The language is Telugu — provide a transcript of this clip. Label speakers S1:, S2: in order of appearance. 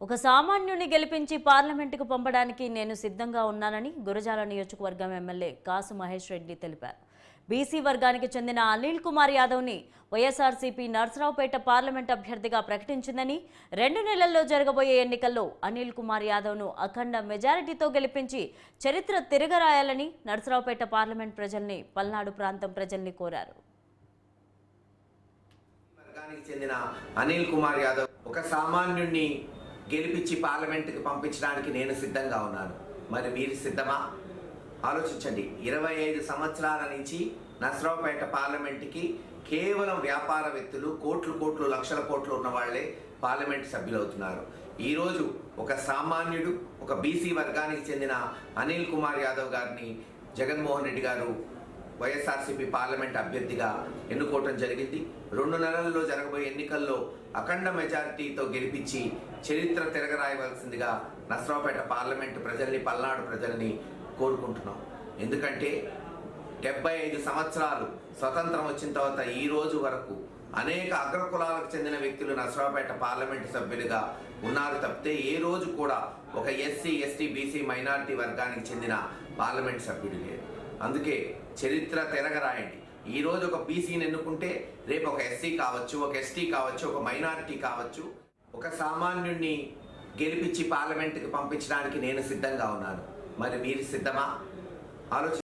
S1: ఒక సామాన్యుని గెలిపించి పార్లమెంటుకు పంపడానికి నేను సిద్ధంగా ఉన్నానని గురజాల నియోజకవర్గం ఎమ్మెల్యే కాసు మహేష్ రెడ్డి తెలిపారు. బీసీ వర్గానికి చెందిన అనిల్ కుమార్ యాదవ్ని వైఎస్ఆర్సీపీ నర్సరావుపేట పార్లమెంట్ అభ్యర్థిగా ప్రకటించిందని రెండు నెలల్లో జరగబోయే ఎన్నికల్లో అనిల్ కుమార్ యాదవ్ను అఖండ మెజారిటీతో గెలిపించి చరిత్ర తిరగరాయాలని నర్సరావుపేట పార్లమెంట్ ప్రజల్ని పల్నాడు ప్రాంతం ప్రజల్ని కోరారు.
S2: చెందిన అనిల్ కుమార్ యాదవ్ ఒక సామాన్యుణ్ణి గెలిపించి పార్లమెంటుకి పంపించడానికి నేను సిద్ధంగా ఉన్నాను. మరి మీరు సిద్ధమా? ఆలోచించండి. ఇరవై ఐదు సంవత్సరాల నుంచి నసరావుపేట పార్లమెంటుకి కేవలం వ్యాపారవేత్తలు కోట్లు కోట్లు లక్షల కోట్లు ఉన్న వాళ్ళే పార్లమెంట్ సభ్యులవుతున్నారు. ఈరోజు ఒక సామాన్యుడు ఒక బీసీ వర్గానికి చెందిన అనిల్ కుమార్ యాదవ్ గారిని జగన్మోహన్ రెడ్డి గారు వైఎస్ఆర్సీపీ పార్లమెంట్ అభ్యర్థిగా ఎన్నుకోవటం జరిగింది. రెండు నెలల్లో జరగబోయే ఎన్నికల్లో అఖండ మెజారిటీతో గెలిపించి చరిత్ర తిరగరాయవలసిందిగా నసరావుపేట పార్లమెంట్ ప్రజల్ని పల్నాడు ప్రజల్ని కోరుకుంటున్నాం. ఎందుకంటే డెబ్బై ఐదు సంవత్సరాలు స్వతంత్రం వచ్చిన తర్వాత ఈ రోజు వరకు అనేక అగ్రకులాలకు చెందిన వ్యక్తులు నసరావుపేట పార్లమెంటు సభ్యులుగా ఉన్నారు తప్పితే ఏ రోజు కూడా ఒక ఎస్సీ ఎస్టీ బీసీ మైనారిటీ వర్గానికి చెందిన పార్లమెంట్ సభ్యుడు లేరు. అందుకే చరిత్ర తిరగరాయండి. ఈరోజు ఒక బీసీని ఎన్నుకుంటే రేపు ఒక ఎస్సీ కావచ్చు ఒక ఎస్టీ కావచ్చు ఒక మైనారిటీ కావచ్చు ఒక సామాన్యుణ్ణి గెలిపించి పార్లమెంటుకి పంపించడానికి నేను సిద్ధంగా ఉన్నాను. మరి మీరు సిద్ధమా? ఆలోచి